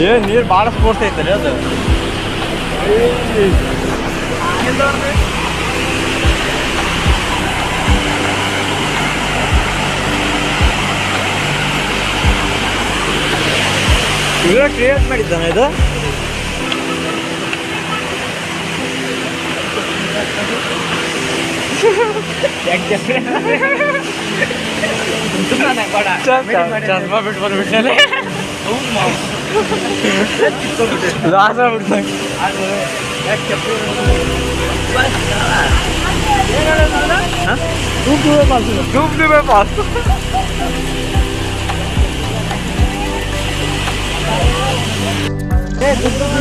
ಏ ನೀರು ಭಾಳ ಸ್ಪೋರ್ಟ್ಸ್ ಐತರಿ ಅದು ಇವರ ಕ್ರಿಯೇಟ್ ಮಾಡಿದ್ದಾನ ಇದು ಇರೋ ದುಡ್ಡು वाह इधर तुम तुम पास डूबे डूबे पास ಅದಕ್ಕೆ ಹೆಸರು ದುಡ್ಡು ದುಡ್ಡು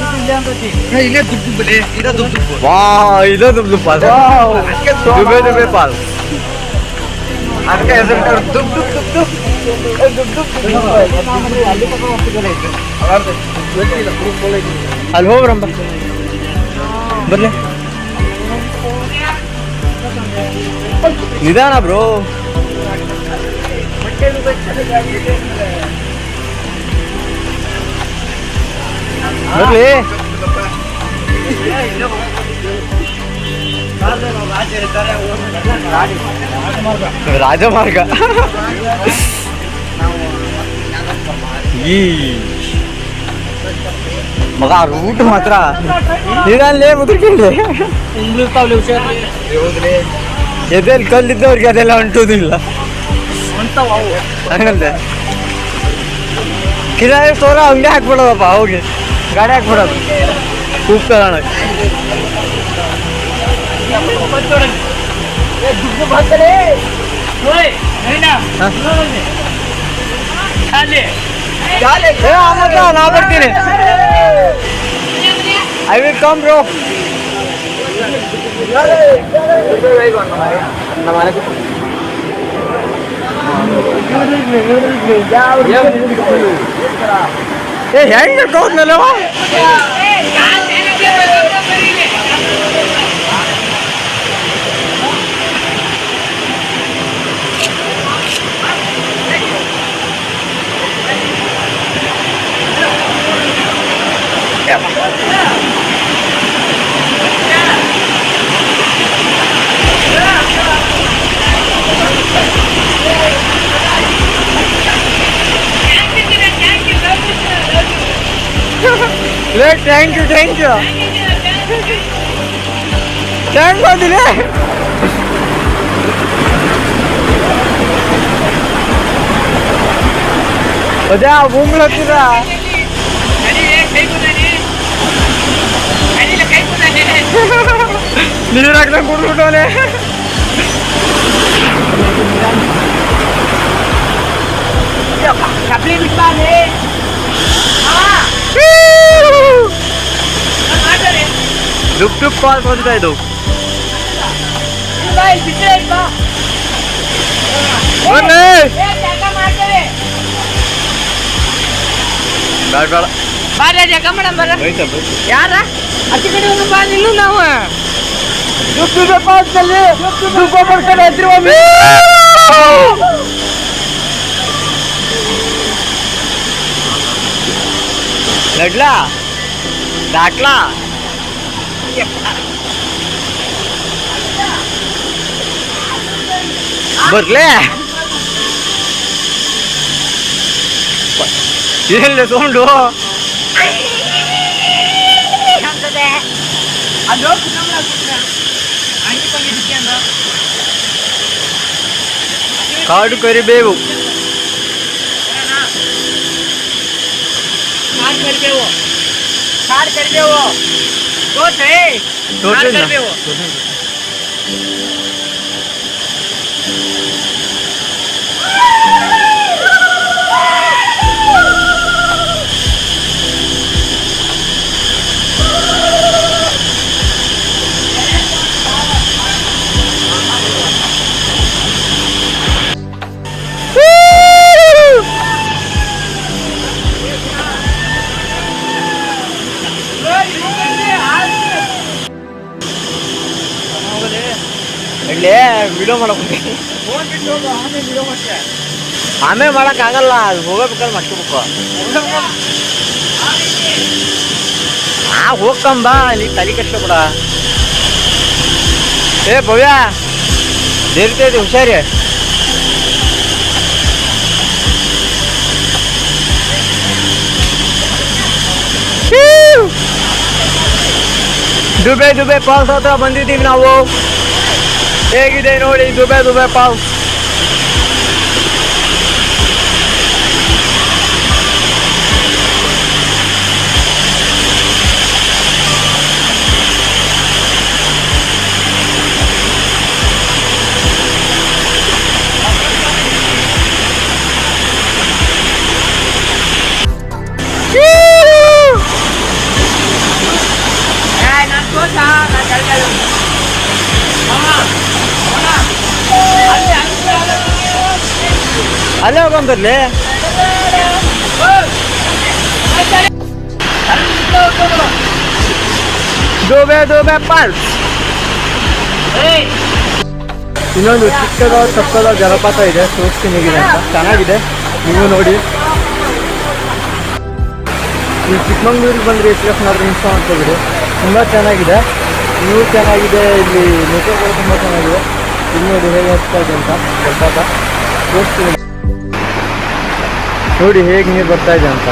ಅಲ್ಲಿ ಹೋಗ್ರಮ್ಮ ಬರ್ಲಿ ನಿಧಾನ ಬ್ರೋ ಬರ್ಲಿ. ರಾಜಮಾರ್ಗ. ಈ ಮಗ ರೂಟ್ ಮಾತ್ರ. ನೀರಲ್ಲೇ ಮುದ್ರಕೊಂಡೆ. ಎದೆಲ್ಲಿ ಕಲ್ಲಿದ್ದವ್ರಿಗೆ ಅದೆಲ್ಲ ಉಂಟುದಿಲ್ಲ ಹಂಗಂತೆ ಕಿರಾಯ ಸೋರ ಹಂಗೆ ಹಾಕ್ಬಿಡೋದಪ್ಪ ಹೋಗಿ ಗಾಡಿ ಹಾಕ್ಬಿಡೋದು ಕೂಗ್ತದಾಣ ಏ ಆಮತ್ತ ನಾ ಬರ್ತೀನಿ ಐ ವಿಲ್ ಕಮ್ ಬ್ರೋ ಏ ಹೆಂಗ್ ಕರ್ಕೊಂಡ್ನಲ್ಲವ Leuk, thank you, thank you. Thank you, thank you. બધા ભૂમલકુરા నిజ రక్తం కుట్టుకుంటానే ಡುಕ್ ಡುಕ್ ಕಾಲ್ ಬರ್ತಾ ಇದು ಬೇಡ ಬೇಡ ಬೈತ ಬರ ಯಾರ ಅತಿ ಕಡೆ ಒಂದು ಬಾ ನಿಲ್ಲು ನಾವು ದುಡ್ಡು ಪಾಸ್ದಲ್ಲಿ ದುಡ್ಡು ಬರ್ಕೊಂಡು ಹತ್ತಿರ ಒಮ್ಮೆ ಲಡ್ಲಾ ದಾಟ್ಲಾ ಬರ್ಲೇ ಎಲ್ಲ ಸೌಂಡು ಅಲ್ಲೋ ಕುಟುಂಬ ಅಂಗಿ ಪಂಗಿ ಅಂದ ಕಾಡು ಕರಿಬೇವು ಕಾರ್ ಕರಿಬೇವು ಕಾರ್ ಕರಿಬೇವು તો છે. ટોટલ ಆಮೇಲೆ ವಿಡಿಯೋ ಮಾಡ್ತೀಯ ಆಮೇಲೆ ಮಾಡಕ್ ಆಗಲ್ಲ ಅದು ಹೋಗಬೇಕಾದ್ರೆ ಮಾಡ್ಕೋಬೇಕು ಆ ಹೋಗ್ಕಂಬ ನೀ ತಲೆ ಕಷ್ಟ ಬಿಡ ಏ ಭವ್ಯ ದೇರ್ತೈತಿ ಹುಷಾರಿ ದುಬೆ ದುಬೆ ಪಾಲ್ಸ್ ಹತ್ರ ಬಂದಿದ್ದೀವಿ ನಾವು ಹೇಗಿದೆ ನೋಡಿ ದುಬೆ ದುಬೆ ಪಾಲ್ಸ್ ಹೋಗಂಬರ್ಲಿ ದುಬೆ ದುಬೆ ಪಾಲ್ಸ್. ಇನ್ನೊಂದು ಚಿಕ್ಕದ ಚಕ್ಕದ ಜಲಪಾತ ಇದೆ. ತೋರಿಸ್ತೀನಿ ಹೇಗಿದೆ ಅಂತ. ಚೆನ್ನಾಗಿದೆ. ನೀವು ನೋಡಿ. ಈ ಚಿಕ್ಕಮಂಗ್ಳೂರಿಗೆ ಬಂದರೆ ಎಚ್ ಎಫ್ ನಾದ್ರು ಇನ್ಸ್ಟಾ ಮಾಡ್ಕೊಬಿಡಿ ತುಂಬ ಚೆನ್ನಾಗಿದೆ. ನೀವು ಚೆನ್ನಾಗಿದೆ ಇಲ್ಲಿ ನೆಟ್ವರ್ಕ್ ತುಂಬ ಚೆನ್ನಾಗಿದೆ. ಇಲ್ಲಿ ನೋಡಿ ಹೇಗೆ ಹೋಗ್ತಾ ಇದೆ ಅಂತ. ಜಲಪಾತ. ತೋರಿಸ್ತೀನಿ. ನೋಡಿ ಹೇಗೆ ನೀರು ಬರ್ತಾ ಇದೆ ಅಂತ.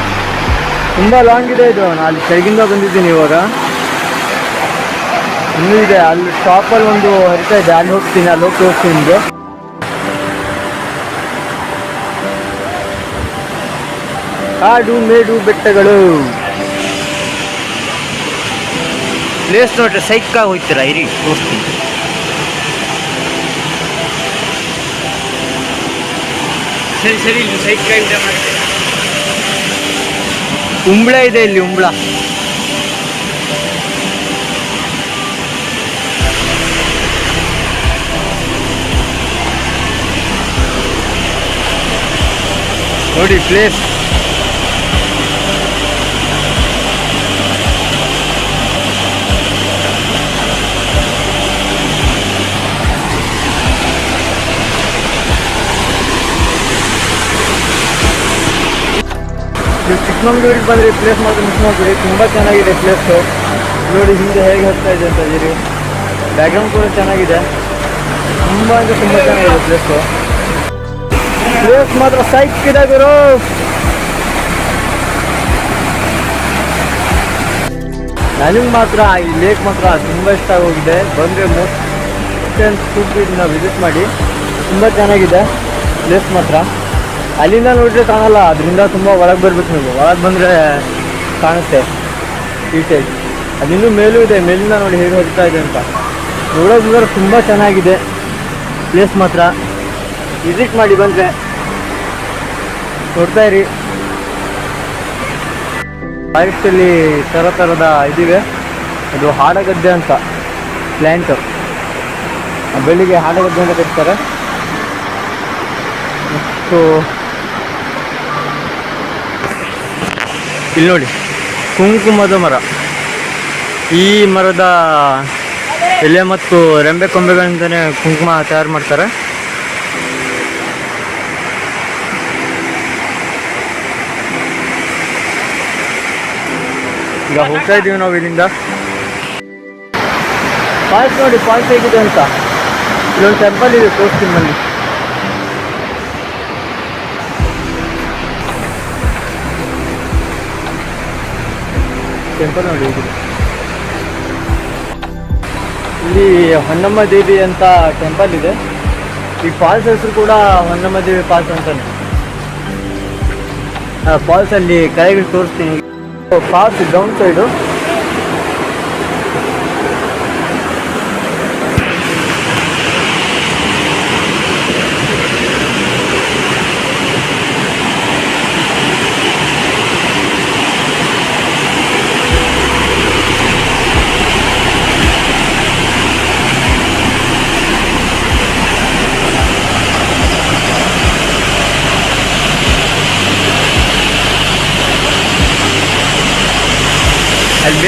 ತುಂಬ ಲಾಂಗ್ ಇದೆ ಇದು. ನಾನು ಅಲ್ಲಿ ಕೆಳಗಿಂದ ಬಂದಿದ್ದೀನಿ ಇವಾಗ. ಇನ್ನೂ ಇದೆ. ಅಲ್ಲಿ ಟಾಪಲ್ಲಿ ಒಂದು ಹರಿತಾ ಇದೆ. ಅಲ್ಲಿ ಹೋಗ್ತೀನಿ, ಅಲ್ಲಿ ಹೋಗಿ ಹೋಗ್ತೀನಿ ನಿಮಗೆ. ಕಾಡು, ಮೇಡು, ಬೆಟ್ಟಗಳು. ಪ್ಲೇಸ್ ನೋಡ್ರಿ ಸೈಕಾಗಿ ಹೋಗ್ತೀರಾ? ಇರಿ ತೋರಿಸ್ತೀನಿ ಸರಿ ಸರಿ ಇಲ್ಲಿ ಇದೆ ಮಾಡಿ ಉಂಬ್ಳ ಇದೆ ಇಲ್ಲಿ ಉಂಬ್ಳ. ನೋಡಿ ಪ್ಲೇಸ್ ನೀವು ಚಿಕ್ಕಮಂಗ್ಳೂರಿಗೆ ಬಂದರೆ ಪ್ಲೇಸ್ ಮಾತ್ರ ಮಿಸ್ ತುಂಬ ಚೆನ್ನಾಗಿದೆ ಪ್ಲೇಸು ನೋಡಿ ಹಿಂದೆ ಹೇಗೆ ಹೋಗ್ತಾ ಇದೆ ಅಂತ ಇದ್ದೀರಿ. ಬ್ಯಾಕ್ಗ್ರೌಂಡ್ ಕೂಡ ಚೆನ್ನಾಗಿದೆ. ತುಂಬ ಅಂದರೆ ತುಂಬ ಚೆನ್ನಾಗಿದೆ ಪ್ಲೇಸು ಪ್ಲೇಸ್ ಮಾತ್ರ ಸೈಕ್ ಇದೆ ಗುರು. ನನಗೆ ಮಾತ್ರ ಈ ಲೇಕ್ ಮಾತ್ರ ತುಂಬ ಇಷ್ಟ ಆಗೋಗಿದೆ. ಬಂದರೆ ಮೋಸ್ಟ್ ನಾವು ವಿಸಿಟ್ ಮಾಡಿ. ತುಂಬ ಚೆನ್ನಾಗಿದೆ ಪ್ಲೇಸ್ ಮಾತ್ರ. ಅಲ್ಲಿಂದ ನೋಡಿದ್ರೆ ಕಾಣಲ್ಲ, ಅದರಿಂದ ತುಂಬ ಒಳಗೆ ಬರ್ಬೇಕು ನೀವು. ಒಳಗೆ ಬಂದರೆ ಕಾಣುತ್ತೆ ಡೀಟೇಲ್ಸ್ ಅದಿನ್ನೂ ಮೇಲೂ ಇದೆ, ಮೇಲಿಂದ ನೋಡಿ ಹೇಗೆ ಹೋಗ್ತಾ ಇದೆ ಅಂತ. ನೋಡೋದು ಮಾತ್ರ ತುಂಬ ಚೆನ್ನಾಗಿದೆ. ಪ್ಲೇಸ್ ಮಾತ್ರ. ವಿಸಿಟ್ ಮಾಡಿ ಬಂದರೆ ನೋಡ್ತಾ ಇರಿ. ಫಾರೆಸ್ಟಲ್ಲಿ ಥರ ಥರದ ಇದಿವೆ. ಅದು ಹಾಡಗದ್ದೆ ಅಂತ ಪ್ಲ್ಯಾಂಟು ಬೆಳಿಗ್ಗೆ ಹಾಡಗದ್ದೆ ಅಂತ ಕಟ್ತಾರೆ ಮತ್ತು ಇಲ್ಲಿ ನೋಡಿ, ಕುಂಕುಮದ ಮರ. ಈ ಮರದ ಎಲೆ ಮತ್ತು ರೆಂಬೆ ಕೊಂಬೆಗಳಿಂದನೇ ಕುಂಕುಮ ತಯಾರು ಮಾಡ್ತಾರೆ. ಈಗ ಹೋಗ್ತಾ ಇದ್ದೀವಿ ನಾವು ಇಲ್ಲಿಂದ. ಫಾಲ್ಸ್ ನೋಡಿ ಫಾಲ್ಸ್ ಹೇಗಿದೆ ಅಂತ. ಇಲ್ಲೊಂದು ಟೆಂಪಲ್ ಇದೆ ತೋರಿಸ್ತೀನಿ ಬನ್ನಿ. ಟೆಂಪಲ್ ನೋಡಿ ಇಲ್ಲಿ ಹೊನ್ನಮ್ಮ ದೇವಿ ಅಂತ ಟೆಂಪಲ್ ಇದೆ. ಈ ಫಾಲ್ಸ್ ಹೆಸರು ಕೂಡ ಹೊನ್ನಮ್ಮ ದೇವಿ ಫಾಲ್ಸ್ ಅಂತಾನೆ. ಫಾಲ್ಸ್ ಅಲ್ಲಿ ಕೆಳಗೆ ತೋರಿಸ್ತೀನಿ. ಫಾಲ್ಸ್ ಡೌನ್ ಸೈಡು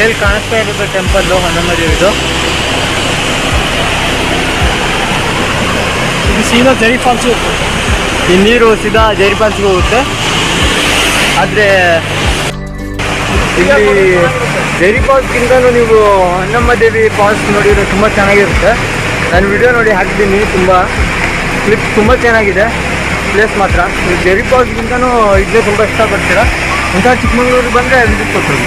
ಮೇಲ್ ಕಾಣಿಸ್ತಾ ಇರೋದು ಟೆಂಪಲ್ ದೇವಿದು ಇದು. ಸೀದಾ ಜರಿ ಫಾಲ್ಸು ಈ ನೀರು ಸೀದಾ ಜೈ ಫಾಲ್ಸ್ಗೆ ಹೋಗುತ್ತೆ. ಆದರೆ ಇಲ್ಲಿ ಜೈರಿ ಫಾಲ್ಸ್ಗಿಂತಲೂ ನೀವು ಹನ್ನಮ್ಮ ದೇವಿ ಫಾಲ್ಸ್ ನೋಡಿದ್ರೆ ತುಂಬ ಚೆನ್ನಾಗಿರುತ್ತೆ. ನಾನು ವಿಡಿಯೋ ನೋಡಿ ಹಾಕಿದ್ದೀನಿ ತುಂಬ. ಕ್ಲಿಪ್ ತುಂಬ ಚೆನ್ನಾಗಿದೆ. ಪ್ಲೇಸ್ ಮಾತ್ರ. ಜೆರಿ ಪಾಸ್ಗಿಂತನೂ ಇದ್ದೇ ಇದನ್ನೇ ತುಂಬ ಇಷ್ಟಪಡ್ತೀರಾ? ಇಂಥ ಚಿಕ್ಕಮಂಗ್ಳೂರಿಗೆ ಬಂದರೆ ವಿಸಿಟ್ ಕೊಟ್ಟರು